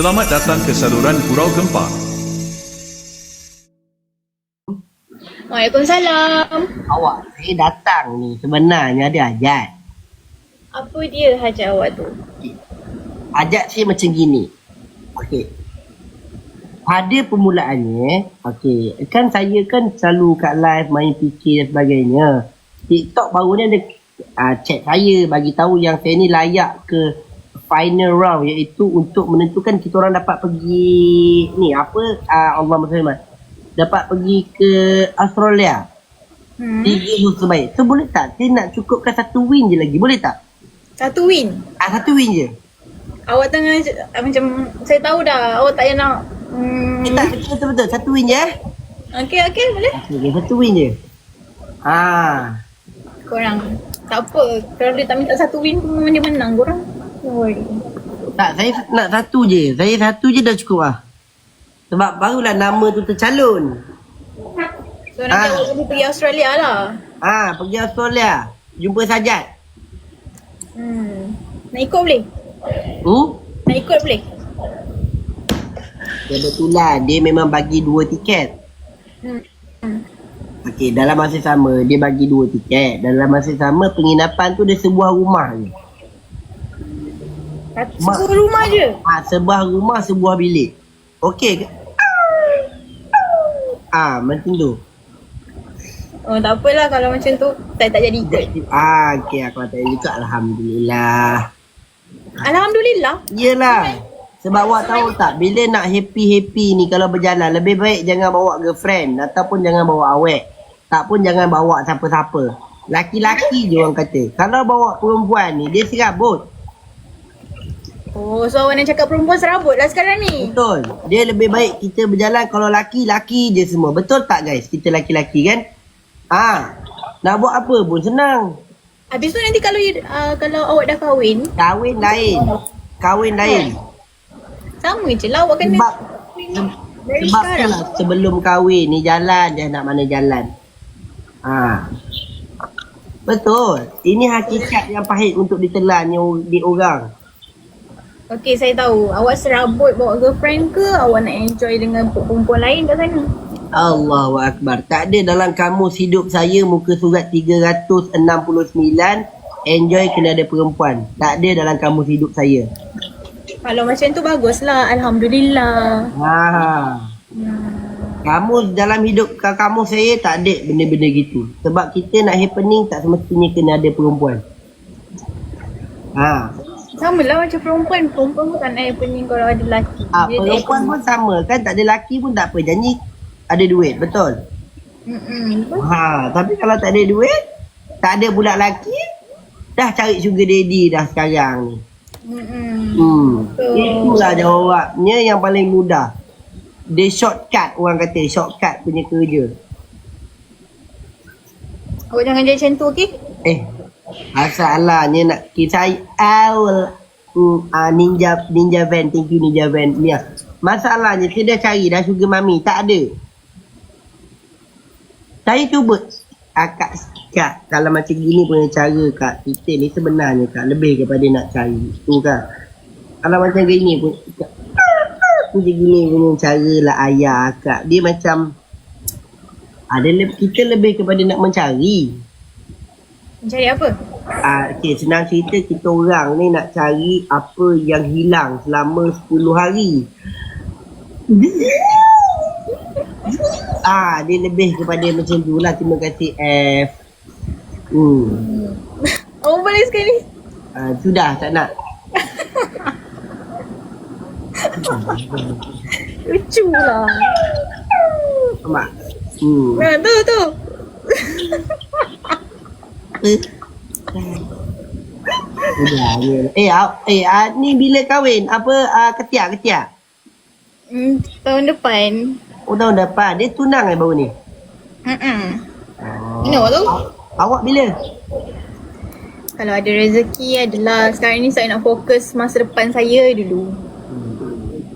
Selamat datang ke saluran Gurau Gempa. Waalaikumsalam. Awak saya datang ni sebenarnya ada ajat. Apa dia hajat awak tu? Ajat saya macam gini. Okey. Pada permulaannya, okey, kan saya kan selalu kat live main fikir dan sebagainya. TikTok baru ni ada uh, chat saya bagi tahu yang saya ni layak ke final round iaitu untuk menentukan kita orang dapat pergi ni apa uh, Allah Maha dapat pergi ke Australia. Hmm. Tiga huruf terbaik. So boleh tak? Saya nak cukupkan satu win je lagi. Boleh tak? Satu win. Ah, satu win je. Awak tengah uh, macam saya tahu dah awak tak payah nak hmm. Eh, tak, betul, betul. Satu win je eh. Okey okey boleh. Okay, satu win je. Ah, Korang tak apa kalau dia tak minta satu win pun dia menang korang. Tak, saya nak satu je. Saya satu je dah cukup lah. Sebab barulah nama tu tercalon. So nanti Ah. awak boleh pergi Australia lah. Ah, pergi Australia. Jumpa Sajat. Hmm. Nak ikut boleh? Hmm? Nak ikut boleh? Kebetulan dia memang bagi dua tiket. Hmm. hmm. Okey, dalam masa sama dia bagi dua tiket. Dalam masa sama penginapan tu dia sebuah rumah je. Satu sebuah rumah je. Ah, sebuah rumah, sebuah bilik. Okey ke? Ah, macam tu. Oh tak apalah kalau macam tu saya tak jadi ikut. Ah, okey aku kata juga alhamdulillah. Alhamdulillah. Yelah. Sebab awak tahu tak bila nak happy-happy ni kalau berjalan lebih baik jangan bawa girlfriend ataupun jangan bawa awek. Tak pun jangan bawa siapa-siapa. Laki-laki je orang kata. Kalau bawa perempuan ni dia serabut. Oh so awak nak cakap perempuan serabut lah sekarang ni. Betul. Dia lebih baik kita berjalan kalau laki, laki je semua. Betul tak guys? Kita laki-laki kan? Ah, nak buat apa pun senang. Habis tu nanti kalau uh, kalau awak dah kahwin, Kahwin lain. Kahwin lain. sama je lah awak kena Sebab dari sebab sekarang. itulah sebelum kahwin ni jalan dia nak mana jalan. Ha. Betul. Ini hakikat yang pahit untuk ditelan ni di orang. Okey, saya tahu. Awak serabut bawa girlfriend ke awak nak enjoy dengan perempuan lain kat sana? Allahu Akbar. Tak ada dalam kamus hidup saya muka surat 369 enjoy kena ada perempuan. Tak ada dalam kamus hidup saya. Kalau macam tu baguslah. Alhamdulillah. Ha. Hmm. Kamus dalam hidup ka- kamus saya tak ada benda-benda gitu. Sebab kita nak happening tak semestinya kena ada perempuan. Ha. Sama lah macam perempuan. Perempuan pun tak nak happening kalau ada lelaki. Ah, Dia perempuan pun sama kan tak ada laki pun tak apa janji ada duit betul. Mm-mm. Ha, tapi kalau tak ada duit, tak ada pula laki, dah cari sugar daddy dah sekarang ni. Mm-mm. Hmm. Itulah jawabnya yang paling mudah. Dia shortcut orang kata, shortcut punya kerja. Awak jangan jadi macam tu, okey? Eh, masalahnya nak kisah awal uh, ninja ninja van, thank you ninja van. Ni ah. Masalahnya saya dah cari dah sugar mami, tak ada. Saya cuba akak kak kalau macam gini punya cara kak kita ni sebenarnya kak lebih kepada nak cari tu kak. Kalau macam gini pun kak, macam gini punya cara lah ayah kak dia macam ada kita lebih kepada nak mencari. Mencari apa? Ah, okay, senang cerita kita orang ni nak cari apa yang hilang selama 10 hari. ah, dia lebih kepada macam tu lah. Terima kasih F. Hmm. Awak boleh sekali. Ah, sudah tak nak. Lucu lah. Mak. Hmm. Nah, tu, tu. Ya. Eh, ah, eh ah, ni bila kahwin? Apa ah, ketiak ketiak? Hmm, tahun depan. Oh tahun depan. Dia tunang eh baru ni. Mm-mm. Oh. Mana awak tahu? Awak bila? Kalau ada rezeki adalah sekarang ni saya nak fokus masa depan saya dulu.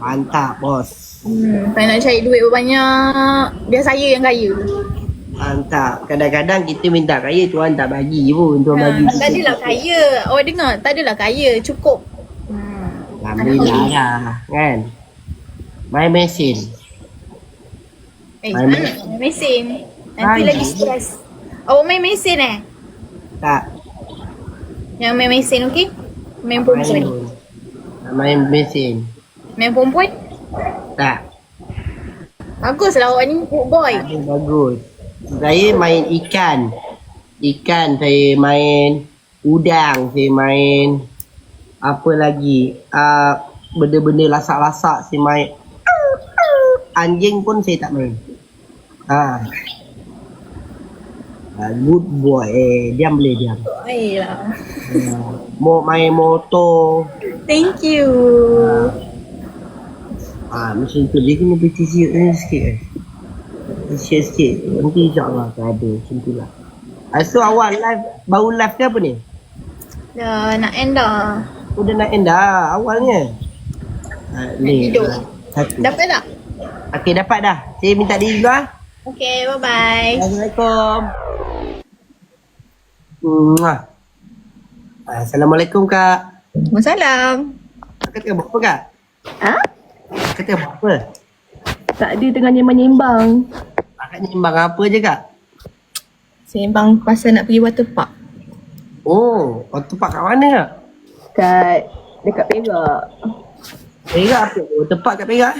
Mantap bos. Hmm, saya nak cari duit banyak. Biar saya yang kaya. Mantap. Kadang-kadang kita minta kaya Tuhan tak bagi pun. Tuhan bagi Ha, tak adalah kaya. Awak dengar, tak adalah kaya. Cukup. Hmm. Alhamdulillah lah kan. Main mesin. Eh, Main mesin? Nanti lagi stres. Awak main mesin eh? Tak. Yang main mesin okey? Main perempuan. Main mesin. Main perempuan? Tak. Baguslah awak ni good boy. Bagus. Saya main ikan. Ikan saya main. Udang saya main. Apa lagi? Uh, benda-benda lasak-lasak saya main. Anjing pun saya tak main. Ha uh, good boy. Eh diam boleh diam. Baiklah. uh, mau main motor. Thank you. ah macam tu. Dia kena bertisi ni sikit eh Share sikit Nanti insyaAllah akan ada Macam tu lah ah, So awak live Baru live ke apa ni? Dah nak end dah. Udah nak end dah awalnya. Ah, ni. Hidup. Satu. Dapat tak? Okey dapat dah. Saya minta diri dulu ah. Okay, bye-bye. Assalamualaikum. Muah. Ah, Assalamualaikum kak. Wassalam. Kak tengah buat apa kak? Ha? Kak tengah buat apa? Tak ada tengah nyembang-nyembang. Kakak nyembang apa je kak? Sembang pasal nak pergi water park. Oh, waktu pak kat mana kak? Kat dekat Perak. Perak apa? Tempat kat Perak?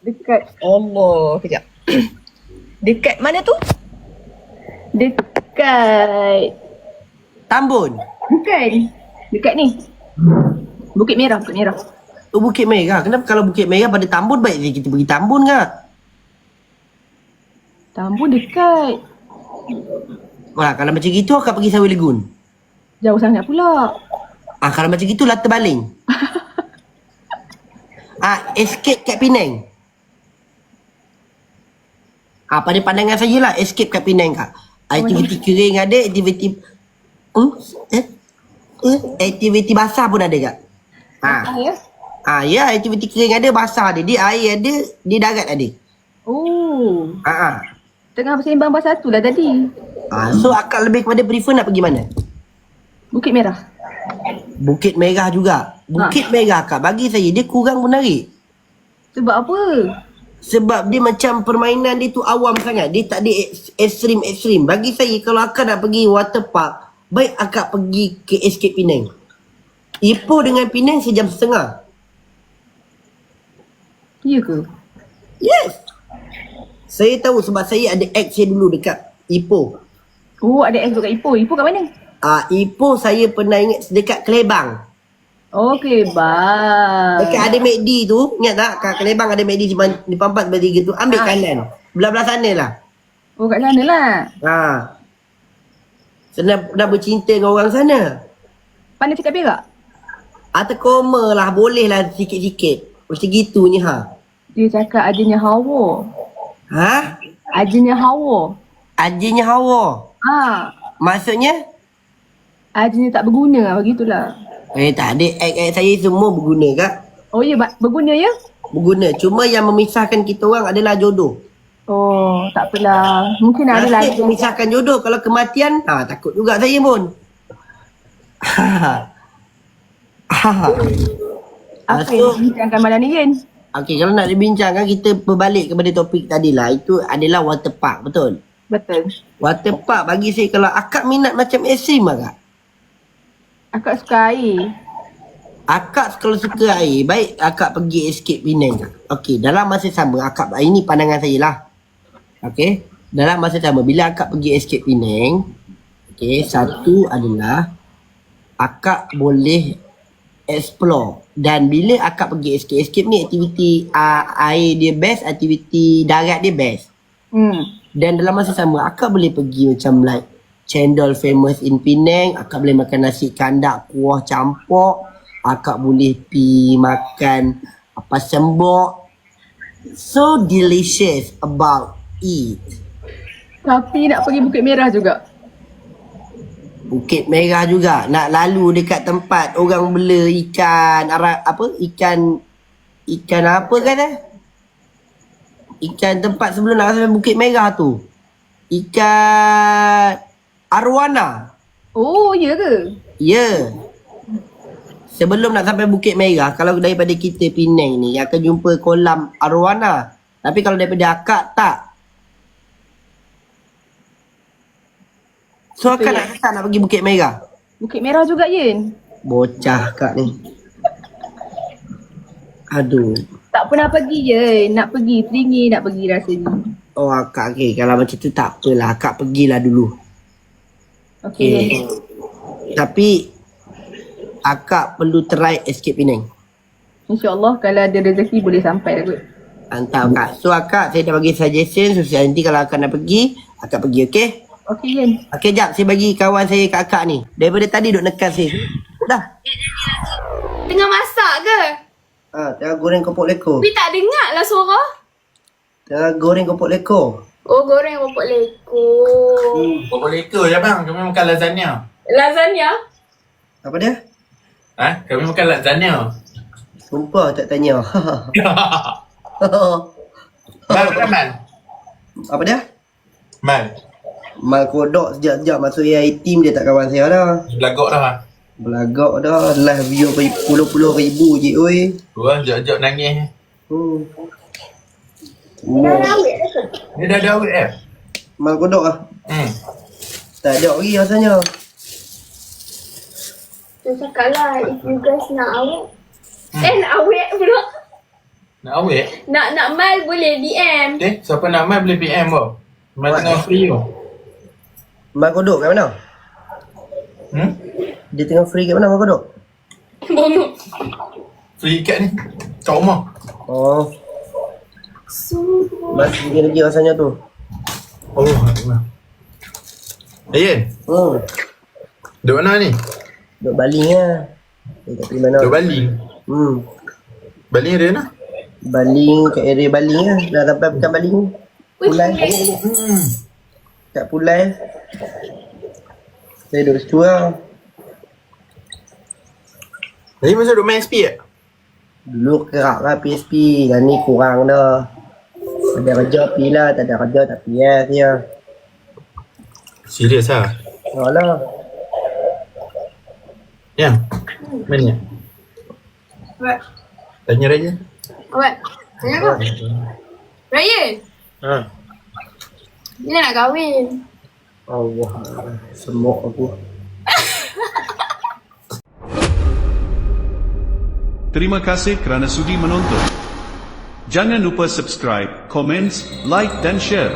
Dekat Allah, kejap. Dekat mana tu? dekat Tambun. bukan. Dekat ni. Bukit Merah, Bukit Merah. Oh, Bukit Merah. Kenapa kalau Bukit Merah pada Tambun baik kita pergi Tambun kak? Tambun dekat. Wah, kalau macam gitu akak pergi Sawi Lagoon. Jauh sangat pula. Ah, kalau macam gitu Lata Baling. ah, escape kat Penang. Ah, pada pandangan saya lah escape kat Penang kak. Aktiviti kering ada, aktiviti hmm? eh? Eh? aktiviti basah pun ada kak. Ah, ya? ah ya, aktiviti kering ada, basah ada. Di air ada, di darat ada. Oh. Ah, ah. Tengah bersembang pasal tu lah tadi. ah so akak lebih kepada prefer nak pergi mana? Bukit Merah. Bukit Merah juga. Bukit Merah kak, bagi saya dia kurang menarik. Sebab apa? Sebab dia macam permainan dia tu awam sangat. Dia tak ada eks- ekstrim-ekstrim. Bagi saya kalau akak nak pergi water park, baik akak pergi ke Escape Penang. Ipoh dengan Penang sejam setengah. Ya ke? Yes. Saya tahu sebab saya ada ex saya dulu dekat Ipoh. Oh, ada ex dekat Ipoh. Ipoh kat mana? Ah uh, Ipoh saya pernah ingat dekat Kelebang. Oh, Kelebang. Dekat ada McD tu, ingat tak? Kat Kelebang ada McD cuma di pampat bertiga tu. Ambil Ah. kanan. Belah-belah sana lah. Oh, kat sana lah. Ha. Senang dah bercinta dengan orang sana. Pandai cakap Perak? Atau koma lah, boleh lah sikit-sikit. Macam gitunya ha. Dia cakap adanya Hawa. Ha? Adanya Hawa. Ajinya hawa. Ah, Maksudnya? adanya tak berguna lah begitulah. Eh tak ada, act-act saya semua berguna kak. Oh ya, berguna ya? Berguna. Cuma yang memisahkan kita orang adalah jodoh. Oh, tak apalah. Mungkin ada lah. Nasib memisahkan jodoh. Kalau kematian, ha, takut juga saya pun. Ha. Ha. Apa yang dibincangkan malam ni kan? Okey, kalau nak dibincangkan, kita berbalik kepada topik tadi lah. Itu adalah water park, betul? Betul. Water park bagi saya kalau akak minat macam ekstrim lah kak. Akak suka air. Akak kalau suka air, baik akak pergi escape Penang. Okey, dalam masa sama akak, ini pandangan saya lah. Okey, dalam masa sama, bila akak pergi escape Penang, okey, satu adalah akak boleh explore. Dan bila akak pergi escape, escape ni aktiviti uh, air dia best, aktiviti darat dia best. Hmm. Dan dalam masa sama akak boleh pergi macam like cendol famous in Penang, akak boleh makan nasi kandak kuah campur, akak boleh pi makan apa sembok. So delicious about it. Tapi nak pergi Bukit Merah juga. Bukit Merah juga nak lalu dekat tempat orang bela ikan ara, apa ikan ikan apa kan eh? Ikan tempat sebelum nak sampai Bukit Merah tu. Ikan arwana. Oh, ya ke? Ya. sebelum nak sampai Bukit Merah, kalau daripada kita Penang ni, akan jumpa kolam arwana. Tapi kalau daripada akak, tak. So akak nak tak nak pergi Bukit Merah? Bukit Merah juga Yin. Bocah kak ni. Aduh. Tak pernah pergi je. Nak pergi. Teringin nak pergi rasanya. Oh akak okay. Kalau macam tu tak apalah. Akak pergilah dulu. Okay. Okay. okay. Tapi akak perlu try escape Penang. InsyaAllah kalau ada rezeki boleh sampai lah kot. Mantap kak. So akak saya dah bagi suggestion. So nanti kalau akak nak pergi, akak pergi okay? Okay Yin. Okay jap saya bagi kawan saya kat akak ni. Daripada tadi duk nekan saya. Dah. Tengah masak ke? Ha, tengah goreng kopok leko. Tapi tak dengar lah suara. Tengah goreng kopok leko. Oh, goreng popok leko. Popok leka je bang, kami makan lasagna. Lasagna? Apa dia? Ha? Kami makan lasagna. Sumpah tak tanya. Mal, mana Mal? Apa dia? Mal, Mal kodok sejak-sejak masuk AI team dia tak kawan saya dah. belagak dah. Belagak dah. Live view puluh-puluh ribu je oi. Orang jok-jok nangis. Hmm. Dia dah ada awet eh? Mal kodok lah. Hmm. Tak ada lagi rasanya. Tu cakap lah, if you guys nak awet. Eh, nak awet pula. Nak awet? Nak nak mal boleh DM. Eh, siapa nak Mal boleh PM kau. Mal tengah free tu. Mal kodok kat mana? Hmm? Dia tengah free kat mana mal kodok? Bongok. Free kat ni. Kat rumah. Oh, Sungguh. masih tinggi lagi rasanya tu. Oh, Allah. Ayen, Hmm. duduk mana ni? Duk baling lah. Eh, tak pergi mana. Duduk Bali. Hmm. Bali ada mana? Baling kat area baling lah. Dah sampai bukan baling. Pulai. Hmm. Kat pulai. Saya duduk situ lah. Tadi masa duduk main SP tak? Dulu kerap lah PSP. Dah ni kurang dah. Ada kerja pi lah. Tak ada kerja tak pi lah dia. Serius lah? Ya lah. Ya? Mana? Awet. Tanya Raja. Awet. Tanya kau. Ryan, Ha. Bila nak kahwin? Allah. Semok aku. Terima kasih kerana sudi menonton. Jangan lupa subscribe, komen, like dan share.